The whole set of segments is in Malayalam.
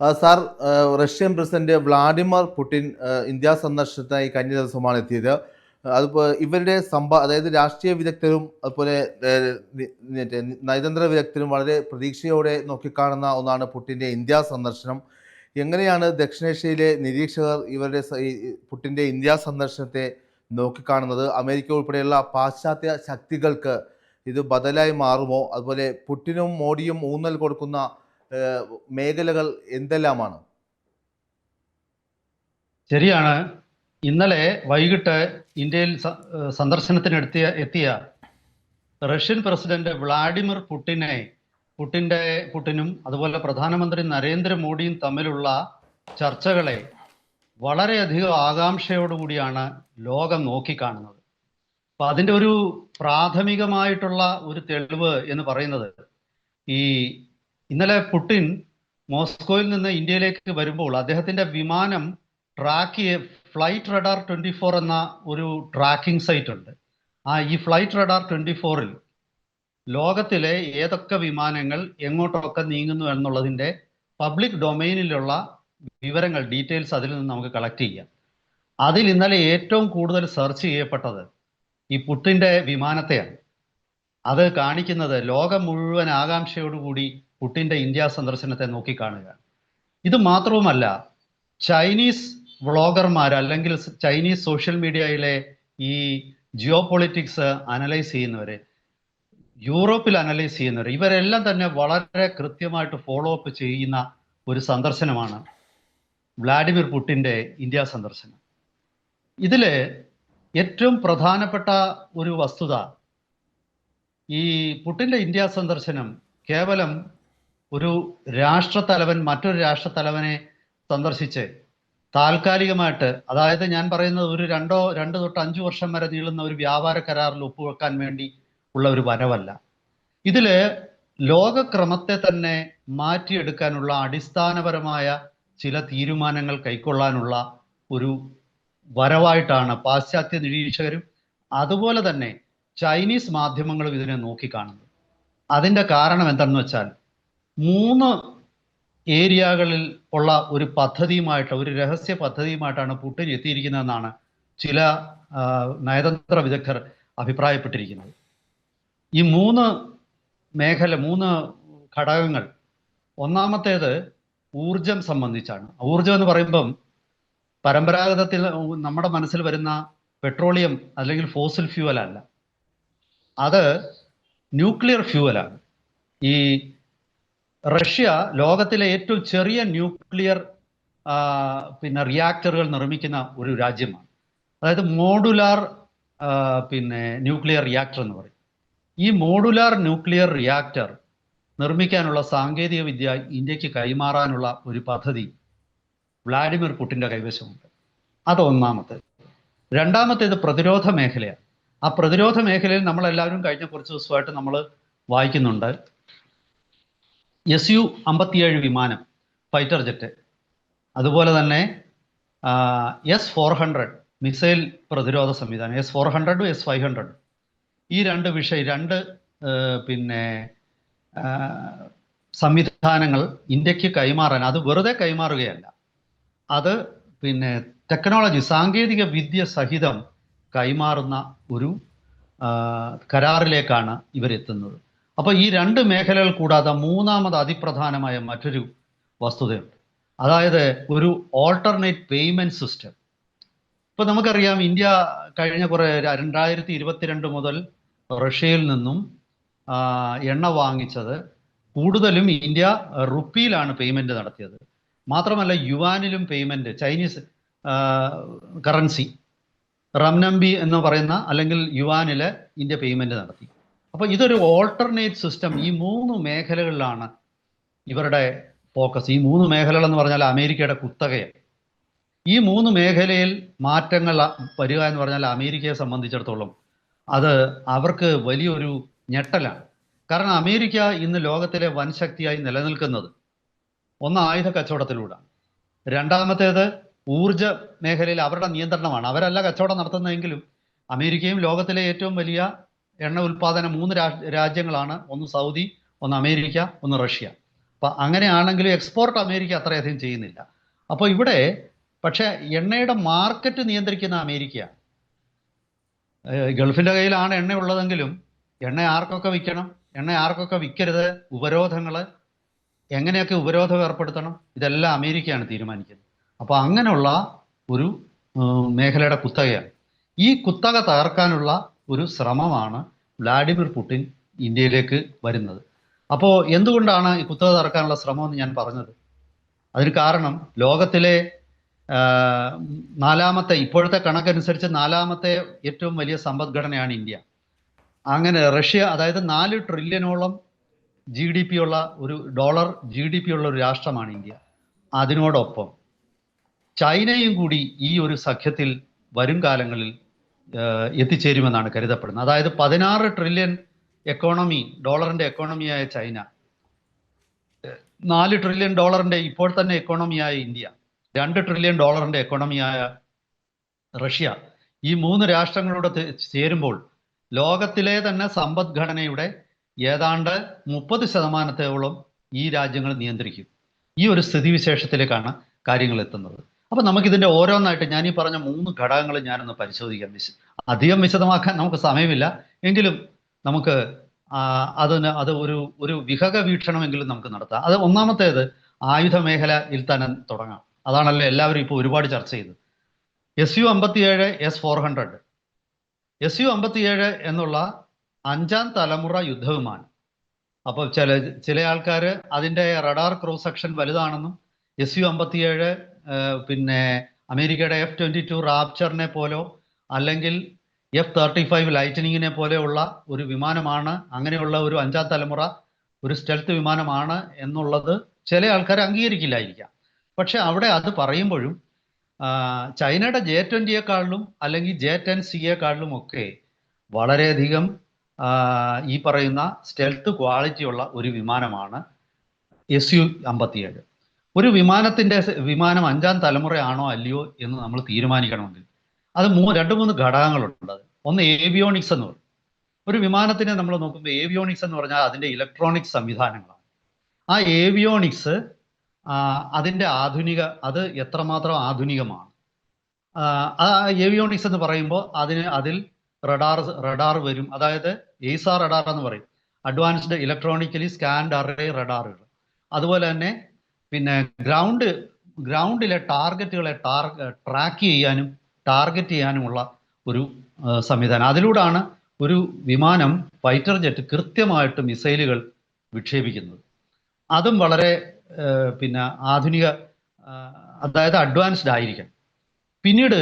Sir Russian president Vladimir Putin India സന്ദർശനത്തിനായി കഴിഞ്ഞ ദിവസമാണ് എത്തിയത്. അതിപ്പോൾ ഇവരുടെ സംഭ അതായത് രാഷ്ട്രീയ വിദഗ്ധരും അതുപോലെ നയതന്ത്ര വിദഗ്ധരും വളരെ പ്രതീക്ഷയോടെ നോക്കിക്കാണുന്ന ഒന്നാണ് പുടിന്റെ ഇന്ത്യ സന്ദർശനം. എങ്ങനെയാണ് ദക്ഷിണേഷ്യയിലെ നിരീക്ഷകർ ഇവരുടെ പുട്ടിന്റെ ഇന്ത്യ സന്ദർശനത്തെ നോക്കിക്കാണുന്നത്? അമേരിക്ക ഉൾപ്പെടെയുള്ള പാശ്ചാത്യ ശക്തികൾക്ക് ഇത് ബദലായി മാറുമോ? അതുപോലെ പുടിനും മോഡിയും ഊന്നൽ കൊടുക്കുന്ന മേഖലകൾ എന്തെല്ലാമാണ്? ശരിയാണ്. ഇന്നലെ വൈകിട്ട് ഇന്ത്യയിൽ സന്ദർശനത്തിനെത്തിയ എത്തിയ റഷ്യൻ പ്രസിഡന്റ് വ്ളാഡിമിർ പുടിനെ പുടിന്റെ പുടിനും അതുപോലെ പ്രധാനമന്ത്രി നരേന്ദ്രമോദിയും തമ്മിലുള്ള ചർച്ചകളെ വളരെയധികം ആകാംക്ഷയോടുകൂടിയാണ് ലോകം നോക്കിക്കാണുന്നത്. അപ്പൊ അതിന്റെ ഒരു പ്രാഥമികമായിട്ടുള്ള ഒരു തെളിവ് എന്ന് പറയുന്നത് ഈ ഇന്നലെ പുടിൻ മോസ്കോയിൽ നിന്ന് ഇന്ത്യയിലേക്ക് വരുമ്പോൾ അദ്ദേഹത്തിന്റെ വിമാനം track flight radar twenty four എന്ന ഒരു ട്രാക്കിംഗ് സൈറ്റ് ഉണ്ട്. ആ ഈ ഫ്ലൈറ്റ് റഡാർ ട്വന്റി ഫോറിൽ ലോകത്തിലെ ഏതൊക്കെ വിമാനങ്ങൾ എങ്ങോട്ടൊക്കെ നീങ്ങുന്നു എന്നുള്ളതിന്റെ പബ്ലിക് ഡൊമൈനിലുള്ള വിവരങ്ങൾ ഡീറ്റെയിൽസ് അതിൽ നിന്ന് നമുക്ക് കളക്ട് ചെയ്യാം. അതിൽ ഇന്നലെ ഏറ്റവും കൂടുതൽ സെർച്ച് ചെയ്യപ്പെട്ടത് ഈ പുട്ടിന്റെ വിമാനത്തെയാണ്. അത് കാണിക്കുന്നത് ലോകം മുഴുവൻ ആകാംക്ഷയോടുകൂടി പുട്ടിന്റെ ഇന്ത്യ സന്ദർശനത്തെ നോക്കിക്കാണുക. ഇത് മാത്രവുമല്ല ചൈനീസ് വ്ളോഗർമാർ അല്ലെങ്കിൽ ചൈനീസ് സോഷ്യൽ മീഡിയയിലെ ഈ ജിയോ പൊളിറ്റിക്സ് അനലൈസ് ചെയ്യുന്നവര് യൂറോപ്പിൽ അനലൈസ് ചെയ്യുന്നവർ ഇവരെല്ലാം തന്നെ വളരെ കൃത്യമായിട്ട് ഫോളോ അപ്പ് ചെയ്യുന്ന ഒരു സന്ദർശനമാണ് വ്ളാഡിമിർ പുട്ടിന്റെ ഇന്ത്യ സന്ദർശനം. ഇതിൽ ഏറ്റവും പ്രധാനപ്പെട്ട ഒരു വസ്തുത ഈ പുട്ടിന്റെ ഇന്ത്യ സന്ദർശനം കേവലം ഒരു രാഷ്ട്രത്തലവൻ മറ്റൊരു രാഷ്ട്രത്തലവനെ സന്ദർശിച്ച് താൽക്കാലികമായിട്ട് അതായത് ഞാൻ പറയുന്നത് ഒരു രണ്ടോ രണ്ട് തൊട്ട് അഞ്ചു വർഷം വരെ നീളുന്ന ഒരു വ്യാപാര കരാറിൽ ഒപ്പുവെക്കാൻ വേണ്ടി ഉള്ള ഒരു വരവല്ല. ഇതിൽ ലോകക്രമത്തെ തന്നെ മാറ്റിയെടുക്കാനുള്ള അടിസ്ഥാനപരമായ ചില തീരുമാനങ്ങൾ കൈക്കൊള്ളാനുള്ള ഒരു വരവായിട്ടാണ് പാശ്ചാത്യ നിരീക്ഷകരും അതുപോലെ തന്നെ ചൈനീസ് മാധ്യമങ്ങളും ഇതിനെ നോക്കിക്കാണുന്നത് അതിന്റെ കാരണം എന്താണെന്ന് വെച്ചാൽ മൂന്ന് ഏരിയകളിൽ ഉള്ള ഒരു പദ്ധതിയുമായിട്ട് ഒരു രഹസ്യ പദ്ധതിയുമായിട്ടാണ് പുട്ടിൻ എത്തിയിരിക്കുന്നതെന്നാണ് ചില നയതന്ത്ര വിദഗ്ധർ അഭിപ്രായപ്പെട്ടിരിക്കുന്നത്. ഈ മൂന്ന് മേഖല മൂന്ന് ഘടകങ്ങൾ ഒന്നാമത്തേത് ഊർജം സംബന്ധിച്ചാണ്. ഊർജം എന്ന് പറയുമ്പം പരമ്പരാഗതത്തിൽ നമ്മുടെ മനസ്സിൽ വരുന്ന പെട്രോളിയം അല്ലെങ്കിൽ ഫോസിൽ ഫ്യൂവൽ അല്ല. അത് ന്യൂക്ലിയർ ഫ്യൂവലാണ്. ഈ റഷ്യ ലോകത്തിലെ ഏറ്റവും ചെറിയ ന്യൂക്ലിയർ പിന്നെ റിയാക്ടറുകൾ നിർമ്മിക്കുന്ന ഒരു രാജ്യമാണ്. അതായത് മോഡുലാർ പിന്നെ ന്യൂക്ലിയർ റിയാക്ടർ എന്ന് പറയും. ഈ മോഡുലാർ ന്യൂക്ലിയർ റിയാക്ടർ നിർമ്മിക്കാനുള്ള സാങ്കേതിക വിദ്യ ഇന്ത്യയ്ക്ക് കൈമാറാനുള്ള ഒരു പദ്ധതി വ്ളാഡിമിർ പുട്ടിന്റെ കൈവശമുണ്ട്. അത് ഒന്നാമത്തെ. രണ്ടാമത്തേത് പ്രതിരോധ മേഖലയാണ്. ആ പ്രതിരോധ മേഖലയിൽ നമ്മളെല്ലാവരും കഴിഞ്ഞ കുറച്ച് ദിവസമായിട്ട് നമ്മൾ വായിക്കുന്നുണ്ട്. എസ് യു അമ്പത്തിയേഴ് വിമാനം ഫൈറ്റർ ജെറ്റ്. അതുപോലെ തന്നെ എസ് ഫോർ ഹൺഡ്രഡ് മിസൈൽ പ്രതിരോധ സംവിധാനം എസ് ഫോർ ഹൺഡ്രഡും എസ് ഫൈവ് ഹൺഡ്രഡും. ഈ രണ്ട് വിഷയ രണ്ട് പിന്നെ സംവിധാനങ്ങൾ ഇന്ത്യയ്ക്ക് കൈമാറാൻ അത് വെറുതെ കൈമാറുകയല്ല. അത് പിന്നെ ടെക്നോളജി സാങ്കേതിക വിദ്യ സഹിതം കൈമാറുന്ന ഒരു കരാറിലേക്കാണ് ഇവരെത്തുന്നത്. അപ്പോൾ ഈ രണ്ട് മേഖലകൾ കൂടാതെ മൂന്നാമത് അതിപ്രധാനമായ മറ്റൊരു വസ്തുതയുണ്ട്. അതായത് ഒരു ഓൾട്ടർനേറ്റ് പേയ്മെന്റ് സിസ്റ്റം ഇപ്പൊ നമുക്കറിയാം ഇന്ത്യ കഴിഞ്ഞ കുറേ രണ്ടായിരത്തി ഇരുപത്തിരണ്ട് മുതൽ റഷ്യയിൽ നിന്നും എണ്ണ വാങ്ങിച്ചത് കൂടുതലും ഇന്ത്യ റുപ്പിയിലാണ് പേയ്മെന്റ് നടത്തിയത്. മാത്രമല്ല യുവാനിലും പേയ്മെന്റ് ചൈനീസ് കറൻസി റംനംബി എന്ന് പറയുന്ന അല്ലെങ്കിൽ യുവാനിൽ ഇന്ത്യ പേയ്മെന്റ് നടത്തി. അപ്പോൾ ഇതൊരു ഓൾട്ടർനേറ്റ് സിസ്റ്റം ഈ മൂന്ന് മേഖലകളിലാണ് ഇവരുടെ ഫോക്കസ് ഈ മൂന്ന് മേഖലകൾ എന്ന് പറഞ്ഞാൽ അമേരിക്കയുടെ കുത്തകയാണ്. ഈ മൂന്ന് മേഖലയിൽ മാറ്റങ്ങൾ വരിക എന്ന് പറഞ്ഞാൽ അമേരിക്കയെ സംബന്ധിച്ചിടത്തോളം അത് അവർക്ക് വലിയൊരു ഞെട്ടലാണ്. കാരണം അമേരിക്ക ഇന്ന് ലോകത്തിലെ വൻ ശക്തിയായി നിലനിൽക്കുന്നത് ഒന്ന് ആയുധ കച്ചവടത്തിലൂടെ രണ്ടാമത്തേത് ഊർജ മേഖലയിൽ അവരുടെ നിയന്ത്രണമാണ്. അവരല്ല കച്ചവടം നടത്തുന്നതെങ്കിലും അമേരിക്കയും ലോകത്തിലെ ഏറ്റവും വലിയ എണ്ണ ഉൽപാദന മൂന്ന് രാജ്യങ്ങളാണ്. ഒന്ന് സൗദി ഒന്ന് അമേരിക്ക ഒന്ന് റഷ്യ. അപ്പം അങ്ങനെയാണെങ്കിലും എക്സ്പോർട്ട് അമേരിക്ക അത്രയധികം ചെയ്യുന്നില്ല. അപ്പോൾ ഇവിടെ പക്ഷേ എണ്ണയുടെ മാർക്കറ്റ് നിയന്ത്രിക്കുന്ന അമേരിക്കയാണ് ഏഹ് ഗൾഫിന്റെ കയ്യിലാണ് എണ്ണ ഉള്ളതെങ്കിലും എണ്ണ ആർക്കൊക്കെ വിൽക്കണം? എണ്ണ ആർക്കൊക്കെ വിൽക്കരുത്? ഉപരോധങ്ങൾ എങ്ങനെയൊക്കെ ഉപരോധം ഏർപ്പെടുത്തണം? ഇതെല്ലാം അമേരിക്കയാണ് തീരുമാനിക്കുന്നത്. അപ്പോൾ അങ്ങനെയുള്ള ഒരു മേഖലയുടെ കുത്തകയാണ്. ഈ കുത്തക തകർക്കാനുള്ള ഒരു ശ്രമമാണ് വ്ലാഡിമിർ പുടിൻ ഇന്ത്യയിലേക്ക് വരുന്നത്. അപ്പോൾ എന്തുകൊണ്ടാണ് ഈ കുത്തക തകർക്കാനുള്ള ശ്രമം എന്ന് ഞാൻ പറഞ്ഞത്? അതിന് കാരണം ലോകത്തിലെ നാലാമത്തെ ഇപ്പോഴത്തെ കണക്കനുസരിച്ച് നാലാമത്തെ ഏറ്റവും വലിയ സമ്പദ്ഘടനയാണ് ഇന്ത്യ. അങ്ങനെ റഷ്യ അതായത് നാല് ട്രില്യനോളം ജി ഡി പി ഉള്ള ഒരു ഡോളർ ജി ഡി പി ഉള്ള ഒരു രാഷ്ട്രമാണ് ഇന്ത്യ. അതിനോടൊപ്പം ചൈനയും കൂടി ഈ ഒരു സഖ്യത്തിൽ വരും കാലങ്ങളിൽ എത്തിച്ചേരുമെന്നാണ് കരുതപ്പെടുന്നത്. അതായത് പതിനാറ് ട്രില്യൺ എക്കോണമി ഡോളറിന്റെ എക്കോണമിയായ ചൈന നാല് ട്രില്യൺ ഡോളറിന്റെ ഇപ്പോൾ തന്നെ എക്കോണമിയായ ഇന്ത്യ രണ്ട് ട്രില്യൺ ഡോളറിന്റെ എക്കോണമിയായ റഷ്യ ഈ മൂന്ന് രാഷ്ട്രങ്ങളോട് ചേരുമ്പോൾ ലോകത്തിലെ തന്നെ സമ്പദ്ഘടനയുടെ ഏതാണ്ട് മുപ്പത് ശതമാനത്തോളം ഈ രാജ്യങ്ങൾ നിയന്ത്രിക്കും. ഈ ഒരു സ്ഥിതിവിശേഷത്തിലേക്കാണ് കാര്യങ്ങൾ എത്തുന്നത്. അപ്പൊ നമുക്കിതിന്റെ ഓരോന്നായിട്ട് ഞാൻ ഈ പറഞ്ഞ മൂന്ന് ഘടകങ്ങൾ ഞാനൊന്ന് പരിശോധിക്കാം. വിശ അധികം വിശദമാക്കാൻ നമുക്ക് സമയമില്ല. എങ്കിലും നമുക്ക് അതിന് അത് ഒരു ഒരു വിഹക വീക്ഷണമെങ്കിലും നമുക്ക് നടത്താം. അത് ഒന്നാമത്തേത് ആയുധ മേഖലയിൽ തന്നെ തുടങ്ങാം. അതാണല്ലോ എല്ലാവരും ഇപ്പോൾ ഒരുപാട് ചർച്ച ചെയ്തത്. എസ് യു അമ്പത്തിയേഴ് S four hundred. S U അമ്പത്തിയേഴ് എന്നുള്ള അഞ്ചാം തലമുറ യുദ്ധവിമാനം. അപ്പോൾ ചില ചില ആൾക്കാർ അതിന്റെ റഡാർ ക്രോസ് സെക്ഷൻ വലുതാണെന്നും എസ് യു അമ്പത്തിയേഴ് പിന്നെ അമേരിക്കയുടെ എഫ് ട്വന്റി ടു റാപ്ചറിനെ പോലോ അല്ലെങ്കിൽ എഫ് തേർട്ടി ഫൈവ് ലൈറ്റനിങ്ങിനെ പോലെയുള്ള ഒരു വിമാനമാണ് അങ്ങനെയുള്ള ഒരു അഞ്ചാം തലമുറ ഒരു സ്റ്റെൽത്ത് വിമാനമാണ് എന്നുള്ളത് ചില ആൾക്കാർ അംഗീകരിക്കില്ലായിരിക്കാം. പക്ഷെ അവിടെ അത് പറയുമ്പോഴും ചൈനയുടെ ജെ ട്വന്റിയെക്കാളിലും അല്ലെങ്കിൽ ജെ ടെൻ സിയെക്കാളിലും ഒക്കെ വളരെയധികം ഈ പറയുന്ന സ്റ്റെൽത്ത് ക്വാളിറ്റിയുള്ള ഒരു വിമാനമാണ് എസ് യു അമ്പത്തിയേഴ്. ഒരു വിമാനത്തിന്റെ വിമാനം അഞ്ചാം തലമുറയാണോ അല്ലയോ എന്ന് നമ്മൾ തീരുമാനിക്കണമെങ്കിൽ അത് മൂ രണ്ട് മൂന്ന് ഘടകങ്ങളുണ്ട്. അത് ഒന്ന് ഏവിയോണിക്സ് എന്ന് പറയും. ഒരു വിമാനത്തിനെ നമ്മൾ നോക്കുമ്പോൾ ഏവിയോണിക്സ് എന്ന് പറഞ്ഞാൽ അതിന്റെ ഇലക്ട്രോണിക്സ് സംവിധാനങ്ങളാണ്. ആ ഏവിയോണിക്സ് അതിന്റെ ആധുനിക അത് എത്രമാത്രം ആധുനികമാണ്. ആ ഏവിയോണിക്സ് എന്ന് പറയുമ്പോൾ അതിന് അതിൽ റഡാർ റഡാർ വരും. അതായത് എയ്സാർ റഡാർ എന്ന് പറയും. അഡ്വാൻസ്ഡ് ഇലക്ട്രോണിക്കലി സ്കാൻഡ് അറേ റഡാറുകൾ അതുപോലെ തന്നെ പിന്നെ ഗ്രൗണ്ട് ഗ്രൗണ്ടിലെ ടാർഗറ്റുകളെ ടാർ ട്രാക്ക് ചെയ്യാനും ടാർഗറ്റ് ചെയ്യാനുമുള്ള ഒരു സംവിധാനം. അതിലൂടെയാണ് ഒരു വിമാനം ഫൈറ്റർ ജെറ്റ് കൃത്യമായിട്ട് മിസൈലുകൾ വിക്ഷേപിക്കുന്നത്. അതും വളരെ പിന്നെ ആധുനിക അതായത് അഡ്വാൻസ്ഡ് ആയിരിക്കാം പിന്നീട്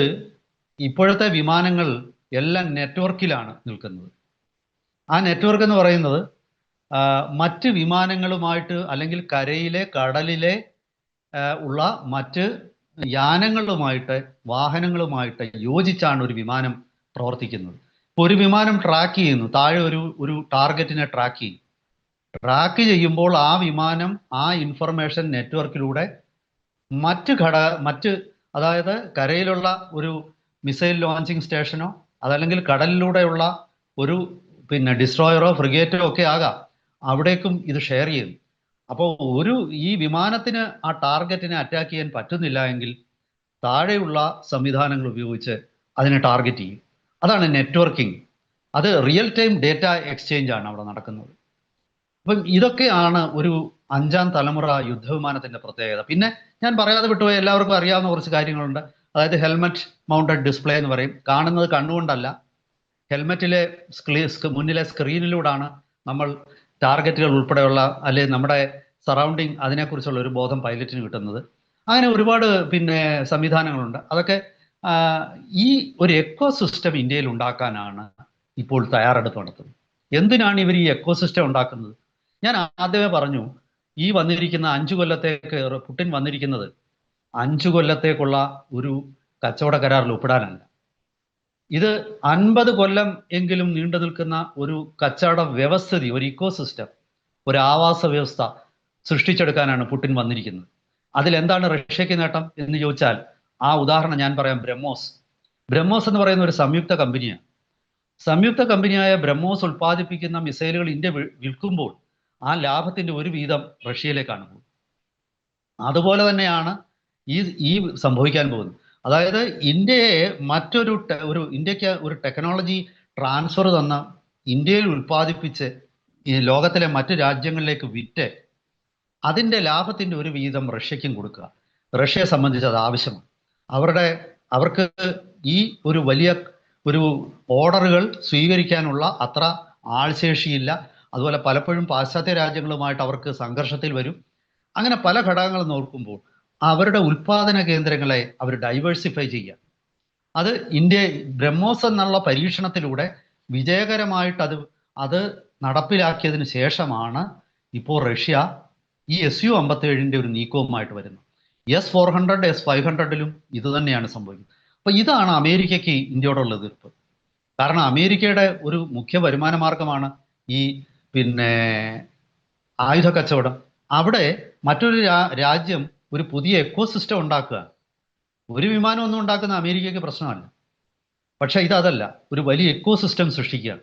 ഇപ്പോഴത്തെ വിമാനങ്ങൾ എല്ലാം നെറ്റ്വർക്കിലാണ് നിൽക്കുന്നത്. ആ നെറ്റ്വർക്ക് എന്ന് പറയുന്നത് മറ്റ് വിമാനങ്ങളുമായിട്ട് അല്ലെങ്കിൽ കരയിലെ കടലിലെ ഉള്ള മറ്റ് യാനങ്ങളുമായിട്ട് വാഹനങ്ങളുമായിട്ട് യോജിച്ചാണ് ഒരു വിമാനം പ്രവർത്തിക്കുന്നത്. ഒരു വിമാനം ട്രാക്ക് ചെയ്യുന്നു. താഴെ ഒരു ഒരു ടാർഗറ്റിനെ ട്രാക്ക് ചെയ്യും. ട്രാക്ക് ചെയ്യുമ്പോൾ ആ വിമാനം ആ ഇൻഫർമേഷൻ നെറ്റ്വർക്കിലൂടെ മറ്റ് ഘട മറ്റ് അതായത് കരയിലുള്ള ഒരു മിസൈൽ ലോഞ്ചിങ് സ്റ്റേഷനോ അതല്ലെങ്കിൽ കടലിലൂടെയുള്ള ഒരു പിന്നെ ഡിസ്ട്രോയറോ ഫ്രിഗേറ്റോ ഒക്കെ ആകാം. അവിടേക്കും ഇത് ഷെയർ ചെയ്യും അപ്പോൾ ഒരു ഈ വിമാനത്തിന് ആ ടാർഗറ്റിനെ അറ്റാക്ക് ചെയ്യാൻ പറ്റുന്നില്ല എങ്കിൽ താഴെയുള്ള സംവിധാനങ്ങൾ ഉപയോഗിച്ച് അതിനെ ടാർഗറ്റ് ചെയ്യും. അതാണ് നെറ്റ്വർക്കിംഗ് അത് റിയൽ ടൈം ഡേറ്റ എക്സ്ചേഞ്ച് ആണ് അവിടെ നടക്കുന്നത്. അപ്പം ഇതൊക്കെയാണ് ഒരു അഞ്ചാം തലമുറ യുദ്ധവിമാനത്തിന്റെ പ്രത്യേകത. പിന്നെ ഞാൻ പറയാതെ വിട്ടുപോയ എല്ലാവർക്കും അറിയാവുന്ന കുറച്ച് കാര്യങ്ങളുണ്ട്. അതായത് ഹെൽമറ്റ് മൗണ്ടഡ് ഡിസ്പ്ലേ എന്ന് പറയും. കാണുന്നത് കണ്ണുകൊണ്ടല്ല. ഹെൽമറ്റിലെ സ്ക്രീ മുന്നിലെ സ്ക്രീനിലൂടെയാണ് നമ്മൾ ടാർഗറ്റുകൾ ഉൾപ്പെടെയുള്ള അല്ലെങ്കിൽ നമ്മുടെ സറൗണ്ടിങ് അതിനെക്കുറിച്ചുള്ള ഒരു ബോധം പൈലറ്റിന് കിട്ടുന്നത്. അങ്ങനെ ഒരുപാട് പിന്നെ സംവിധാനങ്ങളുണ്ട്. അതൊക്കെ ഈ ഒരു എക്കോ സിസ്റ്റം ഇന്ത്യയിൽ ഉണ്ടാക്കാനാണ് ഇപ്പോൾ തയ്യാറെടുപ്പ് നടത്തുന്നത്. എന്തിനാണ് ഇവർ ഈ എക്കോ സിസ്റ്റം ഉണ്ടാക്കുന്നത്? ഞാൻ ആദ്യമേ പറഞ്ഞു ഈ വന്നിരിക്കുന്ന അഞ്ചു കൊല്ലത്തേക്ക് പുട്ടിൻ വന്നിരിക്കുന്നത് അഞ്ചു കൊല്ലത്തേക്കുള്ള ഒരു കച്ചവട കരാറിൽ ഒപ്പിടാനല്ല ഇത് അൻപത് കൊല്ലം എങ്കിലും നീണ്ടു നിൽക്കുന്ന ഒരു കച്ചവട വ്യവസ്ഥിതി ഒരു ഇക്കോ സിസ്റ്റം ഒരു ആവാസ വ്യവസ്ഥ സൃഷ്ടിച്ചെടുക്കാനാണ് പുട്ടിൻ വന്നിരിക്കുന്നത്. അതിലെന്താണ് റഷ്യക്ക് നേട്ടം എന്ന് ചോദിച്ചാൽ ആ ഉദാഹരണം ഞാൻ പറയാം ബ്രഹ്മോസ്. ബ്രഹ്മോസ് എന്ന് പറയുന്ന ഒരു സംയുക്ത കമ്പനിയാണ്. സംയുക്ത കമ്പനിയായ ബ്രഹ്മോസ് ഉൽപ്പാദിപ്പിക്കുന്ന മിസൈലുകൾ ഇന്ത്യ വിൽക്കുമ്പോൾ ആ ലാഭത്തിന്റെ ഒരു വീതം റഷ്യയിലേക്കാണ് പോകുന്നത്. അതുപോലെ തന്നെയാണ് ഈ ഈ സംഭവിക്കാൻ പോകുന്നത്. അതായത് ഇന്ത്യയെ മറ്റൊരു ഒരു ഇന്ത്യയ്ക്ക് ഒരു ടെക്നോളജി ട്രാൻസ്ഫർ തന്ന ഇന്ത്യയിൽ ഉൽപ്പാദിപ്പിച്ച് ഈ ലോകത്തിലെ മറ്റു രാജ്യങ്ങളിലേക്ക് വിറ്റ് അതിന്റെ ലാഭത്തിന്റെ ഒരു വീതം റഷ്യക്കും കൊടുക്കുക. റഷ്യയെ സംബന്ധിച്ച് അത് ആവശ്യമാണ്. അവരുടെ അവർക്ക് ഈ ഒരു വലിയ ഒരു ഓർഡറുകൾ സ്വീകരിക്കാനുള്ള അത്ര ആൾശേഷിയില്ല. അതുപോലെ പലപ്പോഴും പാശ്ചാത്യ രാജ്യങ്ങളുമായിട്ട് അവർക്ക് സംഘർഷത്തിൽ വരും. അങ്ങനെ പല ഘടകങ്ങൾ നോക്കുമ്പോൾ അവരുടെ ഉൽപാദന കേന്ദ്രങ്ങളെ അവർ ഡൈവേഴ്സിഫൈ ചെയ്യുക. അത് ഇന്ത്യ ബ്രഹ്മോസ് എന്നുള്ള പരീക്ഷണത്തിലൂടെ വിജയകരമായിട്ട് അത് അത് നടപ്പിലാക്കിയതിന് ശേഷമാണ് ഇപ്പോൾ റഷ്യ ഈ എസ് യു അമ്പത്തേഴിന്റെ ഒരു നീക്കവുമായിട്ട് വരുന്നത്. S four hundred S five ഹൺഡ്രഡിലും ഇത് തന്നെയാണ് സംഭവിക്കുന്നത്. അപ്പൊ ഇതാണ് അമേരിക്കയ്ക്ക് ഇന്ത്യയോടുള്ള എതിർപ്പ്. കാരണം അമേരിക്കയുടെ ഒരു മുഖ്യ വരുമാന മാർഗമാണ് ഈ പിന്നെ ആയുധ കച്ചവടം. അവിടെ മറ്റൊരു രാജ്യം ഒരു പുതിയ എക്കോ സിസ്റ്റം ഉണ്ടാക്കുക. ഒരു വിമാനം ഒന്നും ഉണ്ടാക്കുന്ന അമേരിക്കയ്ക്ക് പ്രശ്നമല്ല. പക്ഷെ ഇതല്ല ഒരു വലിയ എക്കോ സിസ്റ്റം സൃഷ്ടിക്കുക.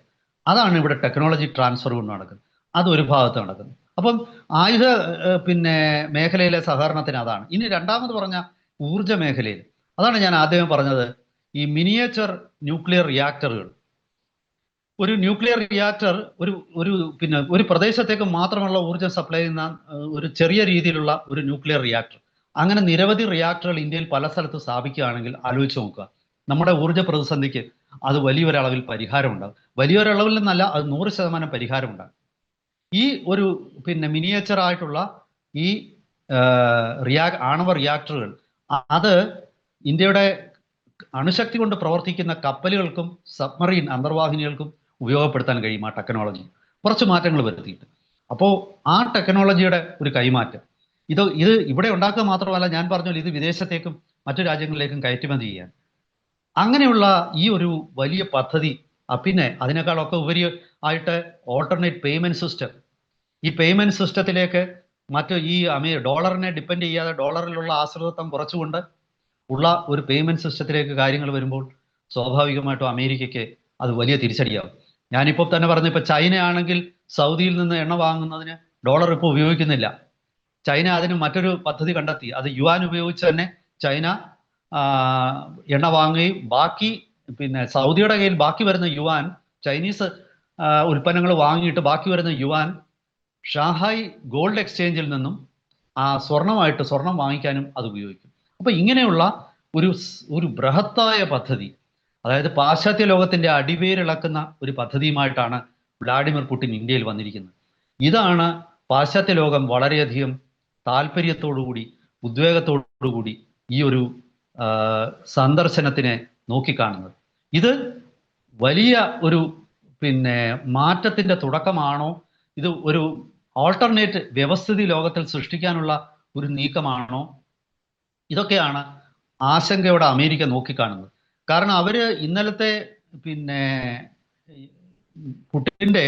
അതാണ് ഇവിടെ ടെക്നോളജി ട്രാൻസ്ഫർ കൊണ്ട് നടക്കുന്നത്. അത് ഒരു ഭാഗത്ത് നടക്കുന്നത്. അപ്പം ആയുധ പിന്നെ മേഖലയിലെ സഹകരണത്തിന് അതാണ്. ഇനി രണ്ടാമത് പറഞ്ഞ ഊർജ മേഖലയിൽ. അതാണ് ഞാൻ ആദ്യമേ പറഞ്ഞത്. ഈ മിനിയേച്ചർ ന്യൂക്ലിയർ റിയാക്ടറുകൾ ഒരു ന്യൂക്ലിയർ റിയാക്ടർ ഒരു ഒരു പിന്നെ ഒരു പ്രദേശത്തേക്ക് മാത്രമുള്ള ഊർജം സപ്ലൈ ചെയ്യുന്ന ഒരു ചെറിയ രീതിയിലുള്ള ഒരു ന്യൂക്ലിയർ റിയാക്ടർ. അങ്ങനെ നിരവധി റിയാക്ടറുകൾ ഇന്ത്യയിൽ പല സ്ഥലത്ത് സ്ഥാപിക്കുകയാണെങ്കിൽ ആലോചിച്ച് നോക്കുക. നമ്മുടെ ഊർജ പ്രതിസന്ധിക്ക് അത് വലിയൊരളവിൽ പരിഹാരം ഉണ്ടാകും വലിയൊരളവിൽ നിന്നല്ല അത് നൂറ് ശതമാനം പരിഹാരം ഉണ്ടാകും ഈ ഒരു പിന്നെ മിനിയേച്ചർ ആയിട്ടുള്ള ഈ റിയാ ആണവ റിയാക്ടറുകൾ അത് ഇന്ത്യയുടെ അണുശക്തി കൊണ്ട് പ്രവർത്തിക്കുന്ന കപ്പലുകൾക്കും സബ്മറീൻ അന്തർവാഹിനികൾക്കും ഉപയോഗപ്പെടുത്താൻ കഴിയും ആ ടെക്നോളജി. കുറച്ച് മാറ്റങ്ങൾ വരുത്തിയിട്ട്. അപ്പോൾ ആ ടെക്നോളജിയുടെ ഒരു കൈമാറ്റം. ഇത് ഇത് ഇവിടെ ഉണ്ടാക്കുക മാത്രമല്ല ഞാൻ പറഞ്ഞു ഇത് വിദേശത്തേക്കും മറ്റു രാജ്യങ്ങളിലേക്കും കയറ്റുമതി ചെയ്യാൻ. അങ്ങനെയുള്ള ഈ ഒരു വലിയ പദ്ധതി പിന്നെ അതിനേക്കാളൊക്കെ ഉപരി ആയിട്ട് ഓൾട്ടർനേറ്റ് പേയ്മെന്റ് സിസ്റ്റം ഈ പേയ്മെന്റ് സിസ്റ്റത്തിലേക്ക് മറ്റു ഈ അമേ ഡോളറിനെ ഡിപ്പെൻഡ് ചെയ്യാതെ ഡോളറിലുള്ള ആശ്രിതത്വം കുറച്ചുകൊണ്ട് ഉള്ള ഒരു പേയ്മെന്റ് സിസ്റ്റത്തിലേക്ക് കാര്യങ്ങൾ വരുമ്പോൾ സ്വാഭാവികമായിട്ടും അമേരിക്കയ്ക്ക് അത് വലിയ തിരിച്ചടിയാവും. ഞാനിപ്പോൾ തന്നെ പറഞ്ഞു ഇപ്പൊ ചൈനയാണെങ്കിൽ സൗദിയിൽ നിന്ന് എണ്ണ വാങ്ങുന്നതിന് ഡോളർ ഇപ്പോൾ ഉപയോഗിക്കുന്നില്ല. ചൈന അതിന് മറ്റൊരു പദ്ധതി കണ്ടെത്തി. അത് യുവാൻ ഉപയോഗിച്ച് തന്നെ ചൈന എണ്ണ വാങ്ങുകയും ബാക്കി പിന്നെ സൗദിയുടെ കയ്യിൽ ബാക്കി വരുന്ന യുവാൻ ചൈനീസ് ഉൽപ്പന്നങ്ങൾ വാങ്ങിയിട്ട് ബാക്കി വരുന്ന യുവാൻ ഷാഹായ് ഗോൾഡ് എക്സ്ചേഞ്ചിൽ നിന്നും ആ സ്വർണമായിട്ട് സ്വർണം വാങ്ങിക്കാനും അത് ഉപയോഗിക്കും. അപ്പൊ ഇങ്ങനെയുള്ള ഒരു ഒരു ബൃഹത്തായ പദ്ധതി അതായത് പാശ്ചാത്യ ലോകത്തിന്റെ അടിവേരിളക്കുന്ന ഒരു പദ്ധതിയുമായിട്ടാണ് വ്ളാഡിമിർ പുടിൻ ഇന്ത്യയിൽ വന്നിരിക്കുന്നത്. ഇതാണ് പാശ്ചാത്യ ലോകം വളരെയധികം താല്പര്യത്തോടുകൂടി ഉദ്വേഗത്തോടുകൂടി ഈ ഒരു സന്ദർശനത്തിനെ നോക്കിക്കാണുന്നത്. ഇത് വലിയ ഒരു പിന്നെ മാറ്റത്തിന്റെ തുടക്കമാണോ? ഇത് ഒരു ഓൾട്ടർനേറ്റ് വ്യവസ്ഥിതി ലോകത്തിൽ സൃഷ്ടിക്കാനുള്ള ഒരു നീക്കമാണോ? ഇതൊക്കെയാണ് ആശങ്കയോടെ അമേരിക്ക നോക്കിക്കാണുന്നത്. കാരണം അവർ ഇന്നലത്തെ പിന്നെ പുട്ടിന്റെ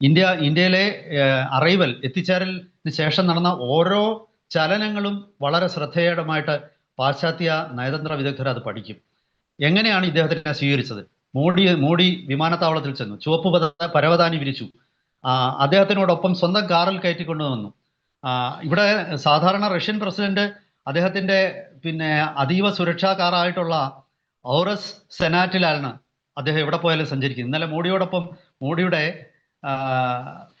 ഇന്ത്യ ഇന്ത്യയിലെ അറൈവൽ എത്തിച്ചേരലിന് ശേഷം നടന്ന ഓരോ ചലനങ്ങളും വളരെ ശ്രദ്ധേയമായിട്ട് പാശ്ചാത്യ നയതന്ത്ര വിദഗ്ധർ അത് പഠിക്കും. എങ്ങനെയാണ് ഇദ്ദേഹത്തിനെ സ്വീകരിച്ചത്? മോഡി മോഡി വിമാനത്താവളത്തിൽ ചെന്നു. ചുവപ്പ് പരവതാനി വിരിച്ചു. അദ്ദേഹത്തിനോടൊപ്പം സ്വന്തം കാറിൽ കയറ്റിക്കൊണ്ടു വന്നു. ഇവിടെ സാധാരണ റഷ്യൻ പ്രസിഡന്റ് അദ്ദേഹത്തിന്റെ പിന്നെ അതീവ സുരക്ഷാ കാറായിട്ടുള്ള ഔറസ് സെനാറ്റിലാണ് അദ്ദേഹം എവിടെ പോയാലും സഞ്ചരിക്കുന്നത് ഇന്നലെ മോഡിയോടൊപ്പം മോഡിയുടെ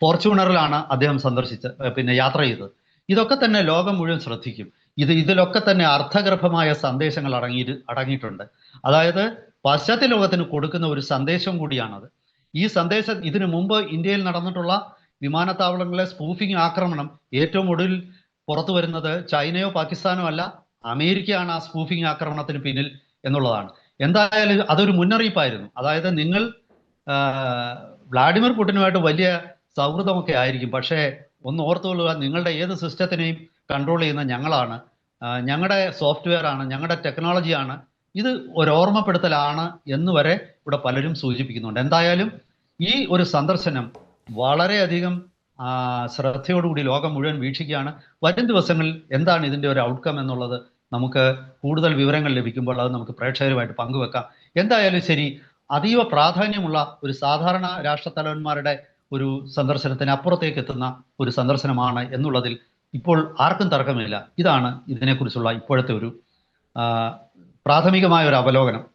ഫോർച്യൂണറിലാണ് അദ്ദേഹം സന്ദർശിച്ച പിന്നെ യാത്ര ചെയ്തത്. ഇതൊക്കെ തന്നെ ലോകം മുഴുവൻ ശ്രദ്ധിക്കും. ഇത് ഇതിലൊക്കെ തന്നെ അർത്ഥഗർഭമായ സന്ദേശങ്ങൾ അടങ്ങി അടങ്ങിയിട്ടുണ്ട്. അതായത് പാശ്ചാത്യ ലോകത്തിന് കൊടുക്കുന്ന ഒരു സന്ദേശം കൂടിയാണത്. ഈ സന്ദേശം ഇതിനു മുമ്പ് ഇന്ത്യയിൽ നടന്നിട്ടുള്ള വിമാനത്താവളങ്ങളെ സ്പൂഫിംഗ് ആക്രമണം ഏറ്റവും ഒടുവിൽ പുറത്തു വരുന്നത് ചൈനയോ പാകിസ്ഥാനോ അല്ല അമേരിക്കയാണ് ആ സ്പൂഫിംഗ് ആക്രമണത്തിന് പിന്നിൽ എന്നുള്ളതാണ്. എന്തായാലും അതൊരു മുന്നറിയിപ്പായിരുന്നു. അതായത് നിങ്ങൾ വ്ളാഡിമിർ പുടിനുമായിട്ട് വലിയ സൗഹൃദമൊക്കെ ആയിരിക്കും. പക്ഷേ ഒന്ന് ഓർത്തുകൊള്ളുക നിങ്ങളുടെ ഏത് സിസ്റ്റത്തിനെയും കൺട്രോൾ ചെയ്യുന്ന ഞങ്ങളാണ്. ഞങ്ങളുടെ സോഫ്റ്റ്വെയർ ആണ് ഞങ്ങളുടെ ടെക്നോളജിയാണ് ഇത് ഒരു ഓർമ്മപ്പെടുത്തലാണ് എന്ന് വരെ ഇവിടെ പലരും സൂചിപ്പിക്കുന്നുണ്ട്. എന്തായാലും ഈ ഒരു സന്ദർശനം വളരെയധികം ശ്രദ്ധയോടുകൂടി ലോകം മുഴുവൻ വീക്ഷിക്കുകയാണ്. വരും ദിവസങ്ങളിൽ എന്താണ് ഇതിന്റെ ഒരു ഔട്ട്കം എന്നുള്ളത് നമുക്ക് കൂടുതൽ വിവരങ്ങൾ ലഭിക്കുമ്പോൾ അത് നമുക്ക് പ്രേക്ഷകരുമായിട്ട് പങ്കുവെക്കാം. എന്തായാലും ശരി അതീവ പ്രാധാന്യമുള്ള ഒരു സാധാരണ രാഷ്ട്രത്തലവന്മാരുടെ ഒരു സന്ദർശനത്തിന് അപ്പുറത്തേക്ക് എത്തുന്ന ഒരു സന്ദർശനമാണ് എന്നുള്ളതിൽ ഇപ്പോൾ ആർക്കും തർക്കമില്ല. ഇതാണ് ഇതിനെക്കുറിച്ചുള്ള ഇപ്പോഴത്തെ ഒരു പ്രാഥമികമായ ഒരു അവലോകനം.